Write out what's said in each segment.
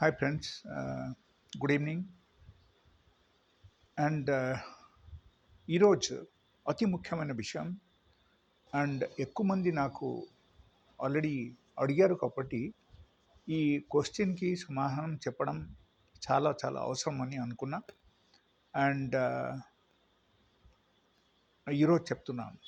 Hi friends good evening and ఈరోజు అతి ముఖ్యమైన విషయం అండ్ ఎక్కువ మంది నాకు ఆల్రెడీ అడిగారు కాబట్టి ఈ క్వశ్చన్కి సమాధానం చెప్పడం చాలా చాలా అవసరం అని అనుకున్నా. అండ్ ఈరోజు చెప్తున్నాను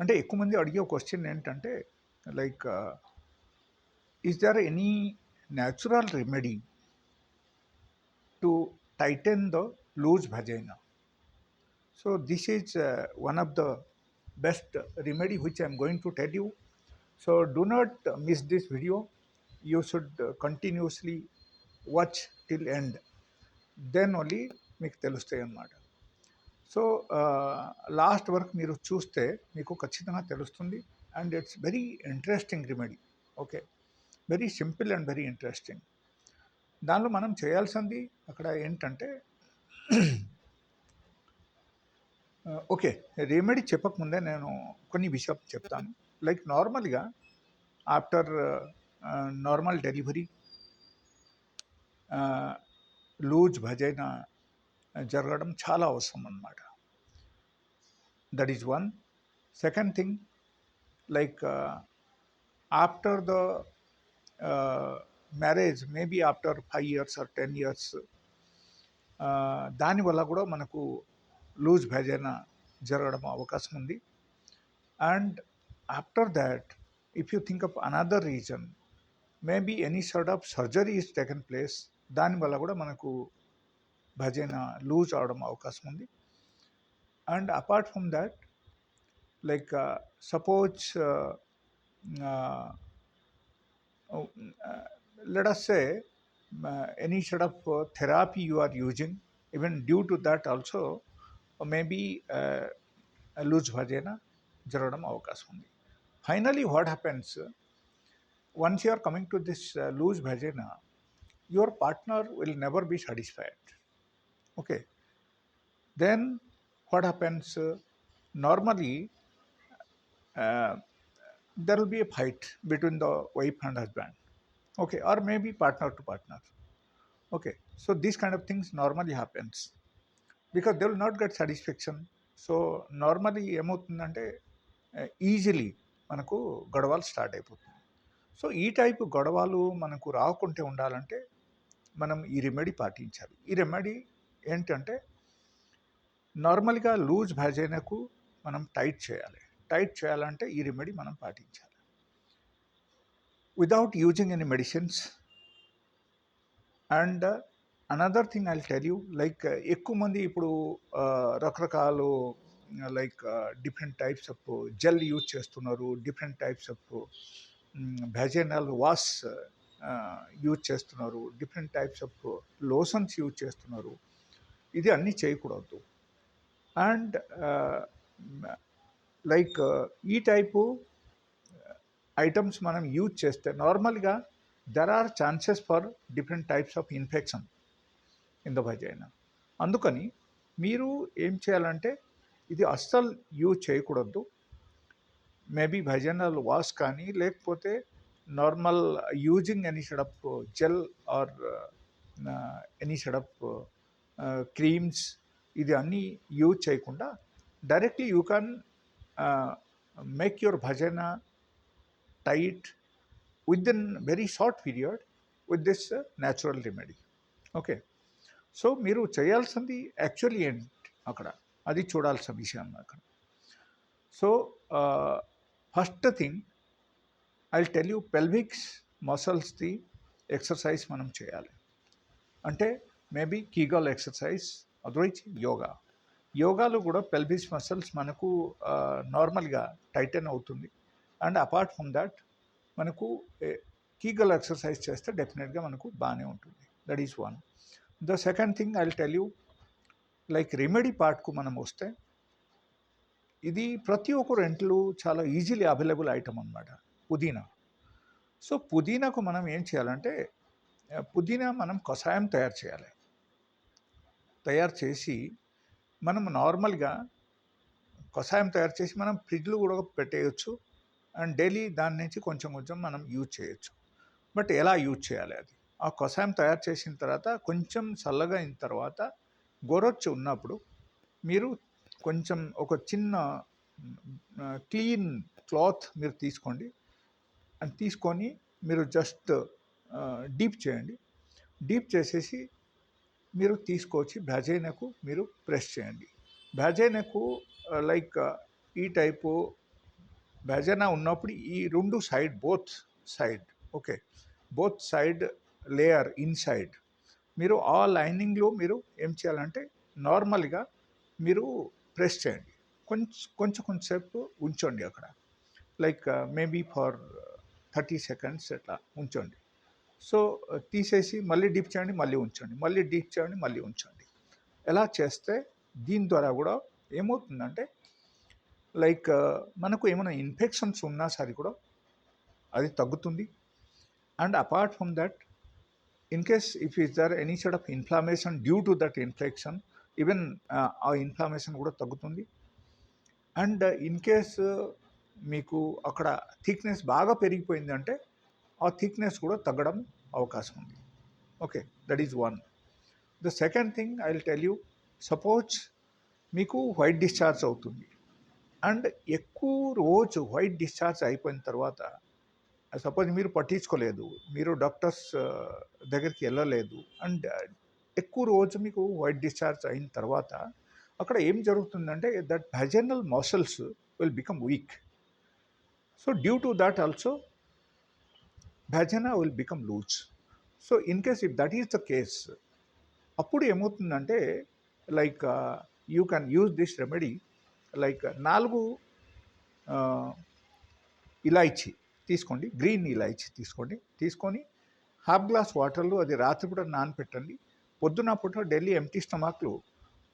అంటే ఎక్కువ మంది అడిగే క్వశ్చన్ ఏంటంటే like is there any natural remedy to tighten the loose vagina. So this is uh, one of the best remedy which I am going to tell you. So do not miss this video. You should uh, continuously watch till end. Then only మీకు తెలుస్తాయి అన్నమాట so last work మీరు చూస్తే మీకు ఖచ్చితంగా తెలుస్తుంది and it's very interesting remedy okay very simple and very interesting. దానిలో మనం చేయాల్సింది అక్కడ ఏంటంటే ఓకే రెమెడీ చెప్పకముందే నేను కొన్ని విషయాలు చెప్తాను. లైక్ నార్మల్గా after normal delivery loose vagina జరగడం చాలా అవసరం అన్నమాట. That is one. Second thing like after the marriage maybe after five years or ten years దానివల్ల కూడా మనకు లూజ్ భజన జరగడం అవకాశం ఉంది. And after that if you think of another reason maybe any sort of surgery is taken place దానివల్ల కూడా మనకు vagina loose అవడం అవకాశం ఉంది. And apart from that like suppose uh, Uh, let us say, uh, any sort of uh, therapy you are using, even due to that also, maybe uh, lose vajena jaradam avakas undi. Finally, what happens? Once you are coming to this uh, lose your partner will never be satisfied. Okay. Then what happens? normally, uh, there will be a fight between the wife and husband okay or maybe partner to partner okay so these kind of things normally happens because they will not get satisfaction so normally ఏమవుతుందంటే easily మనకు గొడవలు start అయిపోతుంది so ఈ type గొడవలు మనకు రాకుంటే ఉండాలంటే మనం ఈ రెమెడీ పాటించాలి ఈ రెమెడీ ఏంటంటే నార్మల్గా లూజ్ భజనకు మనం టైట్ చేయాలి టైట్ చేయాలంటే ఈ రెమెడీ మనం పాటించాలి. Without using any medicines and another thing I tell you like ఎక్కువ మంది ఇప్పుడు uh, రకరకాలు like different types of gel use చేస్తున్నారు different types of vaginal wash use చేస్తున్నారు different types of lotions use చేస్తున్నారు. ఇది అన్నీ చేయకూడదు. అండ్ లైక్ ఈ టైపు ఐటమ్స్ మనం యూజ్ చేస్తే నార్మల్గా there are chances for different types of infection in the vagina అందుకని మీరు ఏం చేయాలంటే ఇది అస్సలు యూజ్ చేయకూడదు. మేబీ భజనల్ వాష్ కానీ లేకపోతే normal using any sort of gel or any sort of creams ఇది అన్నీ యూజ్ చేయకుండా directly you can make your vagina tight with in very short period with this natural remedy okay so మీరు చేయాల్సింది actually ఏంటి అక్కడ? అది చూడాల్సిన విషయం అక్కడ. So first thing I tell you pelvic మసల్స్ది exercise మనం చేయాలి. అంటే maybe kegel exercise otherwise yoga యోగాలో కూడా పెల్విస్ మసిల్స్ మనకు నార్మల్గా టైటన్ అవుతుంది. అండ్ అపార్ట్ ఫ్రమ్ దాట్ మనకు కీగల్ ఎక్సర్సైజ్ చేస్తే డెఫినెట్గా మనకు బాగానే ఉంటుంది. That is one the second thing I tell you like remedy పార్ట్కు మనం వస్తే ఇది ప్రతి ఒక్కరు రెంట్లు చాలా ఈజీలీ అవైలబుల్ ఐటమ్ అనమాట పుదీనా. సో పుదీనాకు మనం ఏం చేయాలంటే పుదీనా మనం కషాయం తయారు చేయాలి. తయారు చేసి మనం నార్మల్గా కషాయం తయారు చేసి మనం ఫ్రిడ్జ్లో కూడా పెట్టేయచ్చు. అండ్ డైలీ దాని నుంచి కొంచెం కొంచెం మనం యూజ్ చేయొచ్చు. బట్ ఎలా యూజ్ చేయాలి అది? ఆ కషాయం తయారు చేసిన తర్వాత కొంచెం చల్లగా అయిన తర్వాత గోరొచ్చు ఉన్నప్పుడు మీరు కొంచెం ఒక చిన్న క్లీన్ క్లాత్ మీరు తీసుకోండి. అని తీసుకొని మీరు జస్ట్ డీప్ చేయండి. డీప్ చేసేసి మీరు తీసుకొచ్చి భజైనకు మీరు ప్రెస్ చేయండి. భజైనకు లైక్ uh, uh, ఈ టైపు భజన ఉన్నప్పుడు ఈ రెండు side both side okay both side layer inside మీరు ఆ లైనింగ్లో మీరు ఏం చేయాలంటే నార్మల్గా మీరు ప్రెస్ చేయండి. కొంచెం కొంచెం కొంచెంసేపు ఉంచండి అక్కడ. Like maybe for thirty seconds అట్లా ఉంచండి. సో తీసేసి మళ్ళీ డీప్ చేయండి మళ్ళీ ఉంచండి మళ్ళీ డీప్ చేయండి మళ్ళీ ఉంచండి. ఎలా చేస్తే దీని ద్వారా కూడా ఏమవుతుందంటే లైక్ మనకు ఏమైనా ఇన్ఫెక్షన్స్ ఉన్నా సరే కూడా అది తగ్గుతుంది. And apart from that in case if is there any side of inflammation due to that infection even ఆ ఇన్ఫ్లమేషన్ కూడా తగ్గుతుంది. అండ్ ఇన్ కేస్ మీకు అక్కడ థిక్నెస్ బాగా పెరిగిపోయిందంటే ఆ థిక్నెస్ కూడా తగ్గడం అవకాశం ఉంది. Okay that is one the second thing I will tell you suppose మీకు వైట్ డిశ్చార్జ్ అవుతుంది. అండ్ ఎక్కువ రోజు వైట్ డిశ్చార్జ్ అయిపోయిన తర్వాత సపోజ్ మీరు పట్టించుకోలేదు మీరు డాక్టర్స్ uh, దగ్గరికి వెళ్ళలేదు అండ్ uh, ఎక్కువ రోజు మీకు వైట్ డిశ్చార్జ్ అయిన తర్వాత అక్కడ ఏం జరుగుతుందంటే that vaginal muscles will become weak so due to that also vagina will become loose. So in case if that is the case అప్పుడు ఏమవుతుందంటే like uh, you can use this remedy like uh, నాలుగు uh, ఇలాయచీ తీసుకోండి green elaichi తీసుకోండి తీసుకొని half glass వాటర్లో అది రాత్రిపూట నానపెట్టండి పొద్దున పూట ఢిల్లీ ఎంటీ స్టమాక్లు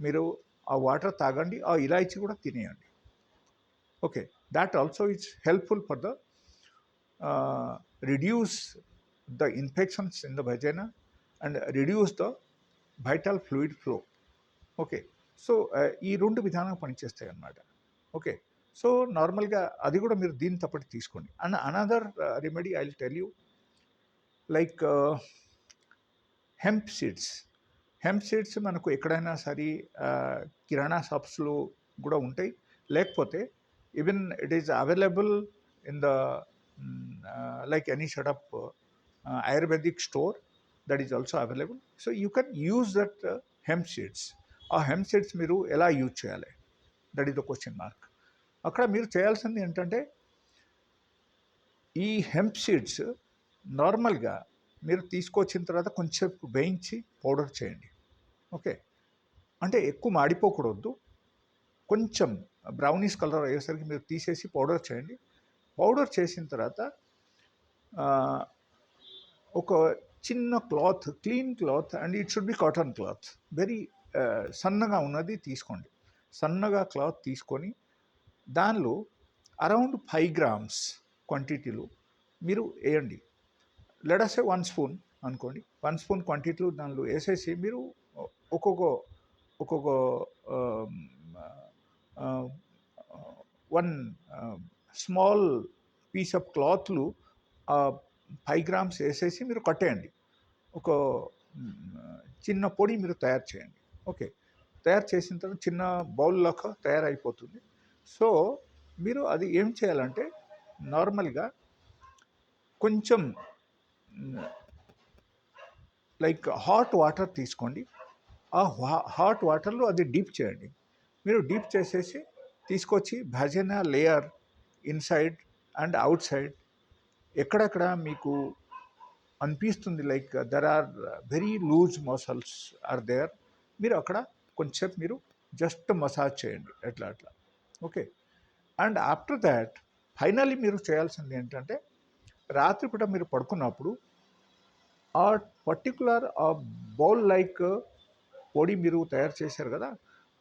మీరు ఆ వాటర్ తాగండి ఆ ఇలాయచీ కూడా తినేయండి. Okay that also it's helpful for the reduce the infections in the vagina and reduce the vital fluid flow okay so ఈ రెండు విధానాలు పనిచేస్తాయి అన్నమాట. ఓకే సో నార్మల్గా అది కూడా మీరు దీని తప్పటి తీసుకోండి. And another remedy I tell you like hemp seeds hemp seeds మనకు ఎక్కడైనా సరే కిరాణా షాప్స్లో కూడా ఉంటాయి. లేకపోతే even it is available in the like any set Ayurvedic store that is also available so you can use that hemp seeds ఆ hemp seeds మీరు ఎలా యూజ్ చేయాలి? That is the question mark అక్కడ మీరు చేయాల్సింది ఏంటంటే ఈ హెంప్ సీడ్స్ నార్మల్గా మీరు తీసుకొచ్చిన తర్వాత కొంచెం వేయించి పౌడర్ చేయండి. ఓకే అంటే ఎక్కువ మాడిపోకూడదు. కొంచెం బ్రౌనీస్ కలర్ అయ్యేసరికి మీరు తీసేసి పౌడర్ చేయండి. పౌడర్ చేసిన తర్వాత ఒక చిన్న cloth clean cloth and it should be cotton cloth. Very సన్నగా ఉన్నది తీసుకోండి. సన్నగా క్లాత్ తీసుకొని దానిలో అరౌండ్ ఫైవ్ గ్రామ్స్ క్వాంటిటీలో మీరు వేయండి. లెడసే వన్ స్పూన్ అనుకోండి. వన్ స్పూన్ క్వాంటిటీలో దానిలో వేసేసి మీరు ఒక్కొక్క ఒక్కొక్క వన్ స్మాల్ పీస్ ఆఫ్ క్లాత్లు ఫైవ్ గ్రామ్స్ వేసేసి మీరు కట్టేయండి. ఒక చిన్న పొడి మీరు తయారు చేయండి. ఓకే. తయారు చేసిన తర్వాత చిన్న బౌల్ లాగా తయారైపోతుంది. సో మీరు అది ఏం చేయాలంటే నార్మల్గా కొంచెం లైక్ హాట్ వాటర్ తీసుకోండి. ఆ హాట్ వాటర్లో అది డీప్ చేయండి. మీరు డీప్ చేసేసి తీసుకొచ్చి vagina layer inside and outside ఎక్కడెక్కడ మీకు అనిపిస్తుంది? Like there are very loose muscles are there మీరు అక్కడ కొంచెం మీరు జస్ట్ మసాజ్ చేయండి. ఎట్లా అట్లా. Okay and after that finally మీరు చేయాల్సింది ఏంటంటే రాత్రిపూట మీరు పడుకున్నప్పుడు ఆ పర్టికులర్ ఆ బౌల్ లైక్ uh, పొడి మీరు తయారు చేశారు కదా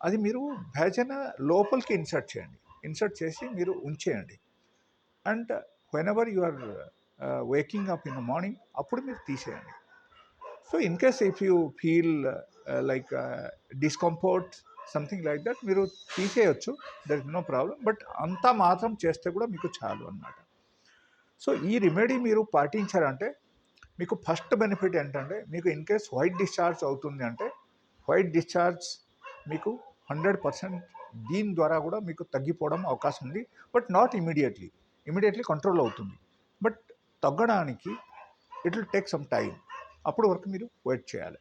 అది మీరు భజన లోపలికి ఇన్సర్ట్ చేయండి. ఇన్సర్ట్ చేసి మీరు ఉంచేయండి. And whenever you are waking up in the morning అప్పుడు మీరు తీసేయండి. So in case if you feel like discomfort something like that మీరు తీసేయచ్చు. That is no problem but అంతా మాత్రం చేస్తే కూడా మీకు చాలు అనమాట సో ఈ రెమెడీ మీరు పాటించారంటే మీకు ఫస్ట్ బెనిఫిట్ ఏంటంటే మీకు ఇన్ కేస్ వైట్ డిశ్చార్జ్ అవుతుంది అంటే వైట్ డిశ్చార్జ్ మీకు హండ్రెడ్ పర్సెంట్ దీని ద్వారా కూడా మీకు తగ్గిపోవడం అవకాశం ఉంది. But not immediately. Immediately control అవుతుంది. బట్ తగ్గడానికి it will take some time అప్పుడు వరకు మీరు వెయిట్ చేయాలి.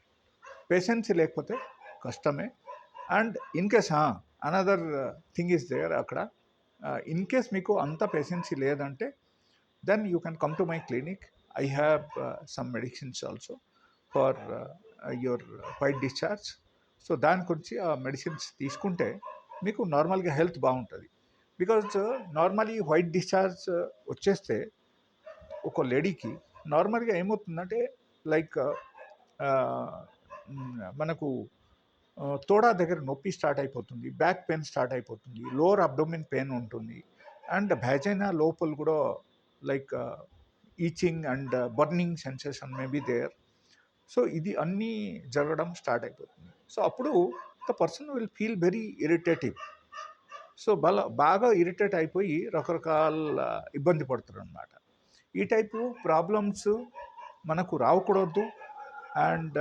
పేషెన్సీ లేకపోతే కష్టమే. And in case another thing is there అక్కడ ఇన్ కేస్ మీకు అంత పేషెన్సీ లేదంటే then you can come to my clinic. I have some medicines also for your white discharge. So దాని గురించి ఆ మెడిసిన్స్ తీసుకుంటే మీకు నార్మల్గా హెల్త్ బాగుంటుంది. బికాజ్ నార్మలీ వైట్ డిశ్చార్జ్ వచ్చేస్తే ఒక లేడీకి నార్మల్గా ఏమవుతుందంటే లైక్ మనకు తోడా దగ్గర నొప్పి స్టార్ట్ అయిపోతుంది బ్యాక్ పెయిన్ స్టార్ట్ అయిపోతుంది లోవర్ అబ్డోమిన్ పెయిన్ ఉంటుంది అండ్ భజైనా లోపల కూడా like itching and burning sensation may be there. So ఇది అన్నీ జరగడం స్టార్ట్ అయిపోతుంది. సో అప్పుడు the person will feel very irritative. So బల బాగా ఇరిటేట్ అయిపోయి రకరకాల ఇబ్బంది పడుతారు అనమాట ఈ టైపు ప్రాబ్లమ్స్ మనకు రావకూడదు అండ్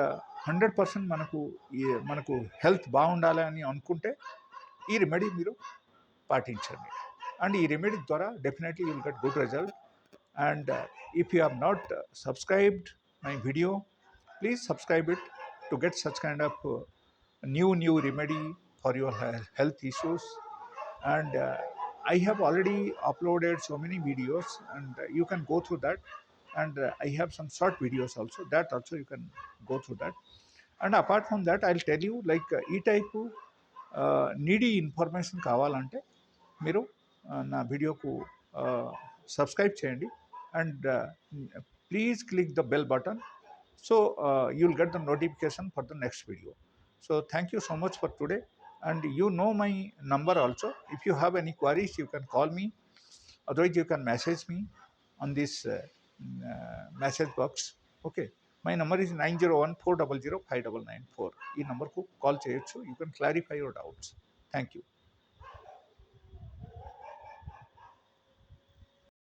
హండ్రెడ్ పర్సెంట్ మనకు ఈ- మనకు హెల్త్ బాగుండాలి అని అనుకుంటే ఈ రెమెడీ మీరు పాటించండి. అండ్ ఈ రెమెడీ ద్వారా definitely will get good result. And if you have not subscribed my video please subscribe it to get such kind of new new remedy for your he- health issues and uh, i have already uploaded so many videos and uh, you can go through that and uh, i have some short videos also that also you can go through that and apart from that i'll tell you like uh, ఈ type needy information కావాలంటే మీరు uh, నా వీడియోకు subscribe చేయండి and please click the bell button so you will get the notification for the next video so thank you so much for today and you know my number also if you have any queries you can call me otherwise you can message me on this uh, mm, uh, message box okay my number is 901 400 5994 ఈ నంబర్కు call చేయొచ్చు you can clarify your doubts thank you